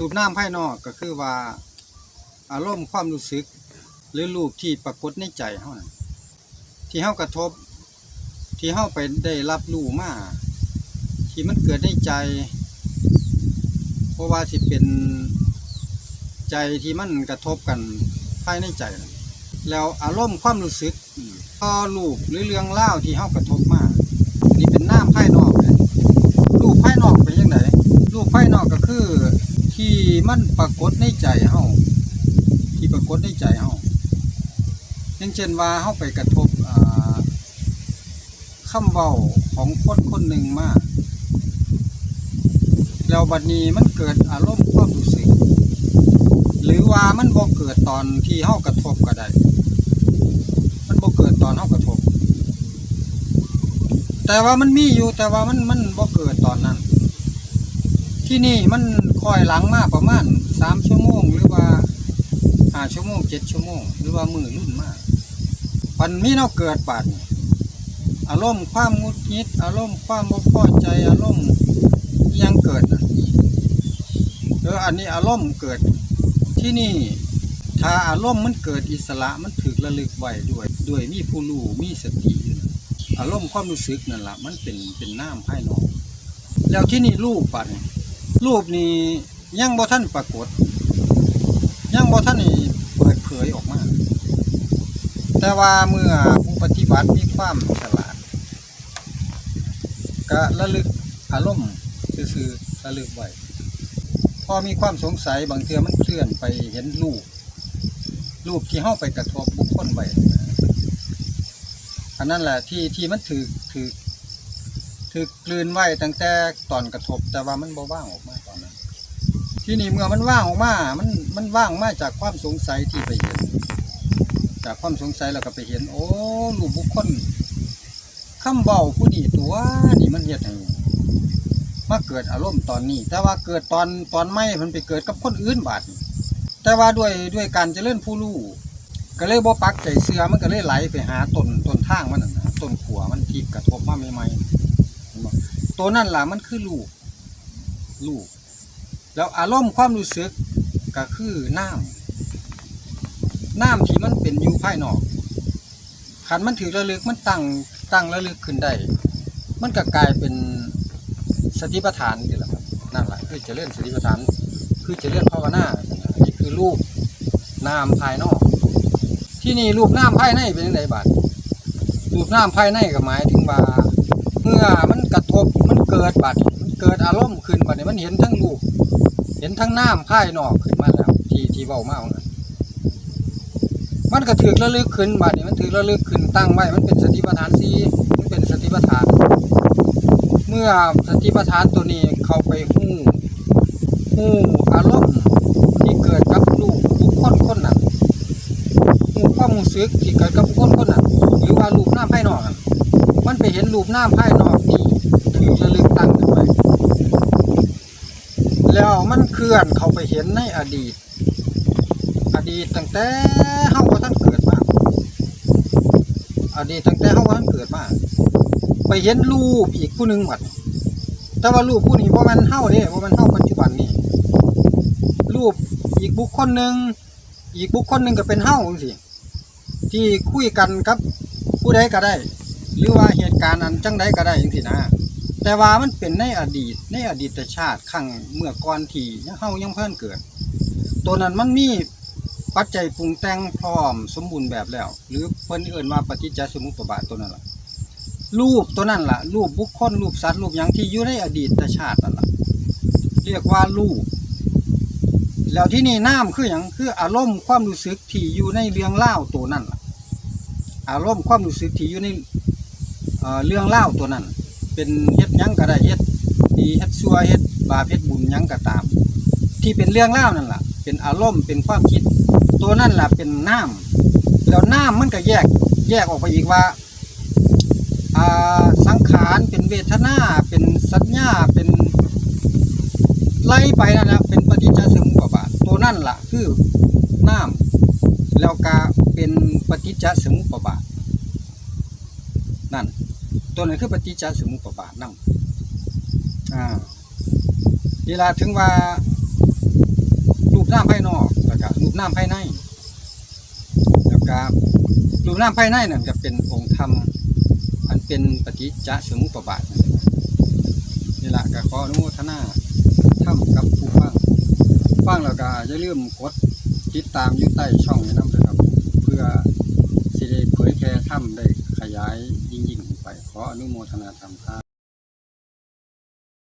รูปน้ำภายนอกก็คือว่า อารมณ์ความรู้สึก หรือรูปที่ปรากฏในใจเฮานั่นที่เฮากระทบ ที่เฮาไปได้รับรู้มาที่มันเกิดในใจ เพราะว่าสิเป็นใจที่มันกระทบกันภายในใจ แล้วอารมณ์ความรู้สึกพอรูปหรือเรื่องเล่าที่เฮากระทบมานี่เป็นน้ำภายนอกเลยรูปภายนอกเป็นยังไงรูปภายนอกก็คือ ที่ มันปรากฏในใจเฮาที่ปรากฏในใจเฮาอย่างเช่นว่าเฮาไปกระทบอ่าคำเว้าของคนคนหนึ่งมาก แล้วบัดนี้มันเกิดอารมณ์ความรู้สึก หรือว่ามันบ่เกิดตอนที่เฮากระทบก็ได้ มันบ่เกิดตอนเฮากระทบ แต่ว่ามันมีอยู่แต่ว่ามันมันบ่เกิดตอนนั้น ที่นี่มันคอยหลังมากประมาณสามชั่วโมง หรือว่าห้าชั่วโมงเจ็ดชั่วโมง หรือว่ามือรุ่นมากมันมีเนาเกิดบาดอารมณ์ความงุดงิด อารมณ์ความบ่พอใจอารมณ์ยังเกิดนะเอออันนี้อารมณ์เกิดที่นี่ถ้าอารมณ์มันเกิดอิสระมันถึกระลึกไว้ด้วยด้วยมีผู้รู้มีสติอารมณ์ความรู้สึกนั่นแหละมันเป็นเป็นน้ำภายนอก แล้วที่นี่รูปปัดนี่ รูปนี้ยังบ่ท่านปรากฏ ยังบ่ท่านนี่เปิดเผยออกมา แต่ว่าเมื่อผู้ปฏิบัติมีความฉลาดก็ระลึกอารมณ์ซื่อๆระลึกไว้พอมีความสงสัยบางเทื่อมันเคลื่อนไปเห็นรูป รูปที่เข้าไปกระทบบุคคลไว้อันนั้นแหละที่ที่มันถือถือ ถือกลืนไว้ตั้งแต่ตอนกระทบ แต่ว่ามันบ่ว่างออกมาตอนนั้น ที่นี่เมื่อมันว่างออกมา มันมันว่างมาจากความสงสัยที่ไปเห็น จากความสงสัยแล้วก็ไปเห็น โอ้รูปบุคคลคำเบาผู้นี้ตัวนี่มันเฮ็ดให้มาเกิดอารมณ์ตอนนี้ แต่ว่าเกิดตอนตอนไม่มันไปเกิดกับคนอื่นบาดแต่ว่าด้วยด้วยการเจริญผู้รู้ก็เลยบ่ปักใจเสือมันก็เลยไหลไปหาต้นต้นทางมันนะต้นขัวมันที่กระทบมาใหม่ๆเห็นบ่ ตัวนั่นล่ะมันคือลูก ลูก แล้วอารมณ์ความรู้สึกก็คือน้ำน้ำที่มันเป็นอยู่ภายนอกขันมันถือระลึกมันตั้งตั้งระลึกขึ้นได้ มันก็กลายเป็นสติปัฏฐานนี่แหละครับนั่นแหละคือจะเล่นสติปัฏฐาน คือจะเล่นภาวนาอันนี้คือรูปนามภายนอก ที่นี่รูปน้ำภายในเป็นยังไงบาดรูปน้ำภายในก็หมายถึงว่า เมื่อมันกระทบมันเกิดบาดมันเกิดอารมณ์ขึ้นบาดนี้มันเห็นทั้งรูปเห็นทั้งน้ำภายนอกขึ้นมาแล้วที่ที่เบามาของนั้นมันก็ถือระลึกขึ้นบาดนี้มันถือระลึกขึ้นตั้งไว้มันเป็นสติปัฏฐานสีมันเป็นสติปัฏฐาน เมื่อสติปัฏฐานตัวนี้เข้าไปหู้หู้อารมณ์ที่เกิดกับลูกบุคคลคนนั้นหู้ความรู้สึกที่เกิดกับบุคคลคนนั้นหรือว่ารูปหน้าภายนอกนั้น ห็นรูปหน้าภายนอกนี่ถือระลึกตั้งขึ้นไปแล้วมันเคลื่อนเข้าไปเห็นในอดีต อดีตตั้งแต่เฮาว่าท่านเกิดมาอดีตตั้งแต่เฮาว่าท่านเกิดมาไปเห็นรูปอีกผู้หนึ่งหมดแต่ว่ารูปผู้นี้บ่แม่นเฮาเด้บ่แม่นเฮาปัจจุบันนี้รูปอีกบุคคลหนึ่งอีกบุคคลหนึ่งก็เป็นเฮาจังซี่ที่คุยกันกับผู้ใดก็ได้ หรือว่าเหตุการณ์อันจังใดก็ได้จังซี่นะ แต่ว่ามันเป็นในอดีตในอดีตชาติครั้งเมื่อก่อนที่เฮายังเพิ่นเกิด ตัวนั้นมันมีปัจจัยปรุงแต่งพร้อมสมบูรณ์แบบแล้ว หรือเพิ่นเอิ่นว่าปฏิจจสมุปบาทตัวนั้นล่ะรูปตัวนั้นล่ะ รูปบุคคลรูปสัตว์รูปหยังที่อยู่ในอดีตชาตินั่นล่ะเรียกว่ารูปแล้วที่นี่น้ำคืออย่างคืออารมณ์ความรู้สึกที่อยู่ในเรื่องเล่าตัวนั้นล่ะ อารมณ์ความรู้สึกที่อยู่ใน เรื่องเล่าตัวนั้น เป็นเฮ็ดยังก็ได้เฮ็ดดีเฮ็ดชั่วเฮ็ดบาปเฮ็ดบุญยังก็ตาม ที่เป็นเรื่องเล่านั่นแหละเป็นอารมณ์เป็นความคิด ตัวนั่นแหละเป็นน้ำแล้วน้ำมันก็แยกแยกออกไปอีกว่าอ่าสังขารเป็นเวทนาเป็นสัญญาเป็นไล่ไปนั่นแหละเป็นปฏิจจสมุปบาทตัวนั่นแหละคือน้ำแล้วก็เป็นปฏิจจสมุปบาทนั่น ตัวนั้นคือปฏิจจสมุปบาทนั่นอ่าเวลาถึงว่าน้ำภายนอกแล้วก็รูปน้ำภายในแล้วก็รูปน้ำภายในนั่นก็เป็นองค์ธรรมอันเป็นปฏิจจสมุปบาทนี่แหละก็ขออนุโมทนาทำกับผู้ฟังฟังแล้วก็อย่าลืมกดติดตามอยู่ใต้ช่องนี้นำด้วยครับ เพื่อสิได้เผยแพร่ถ้ำได้ขยาย ยิ่งๆขึ้นไปขออนุโมทนาธรรมครับ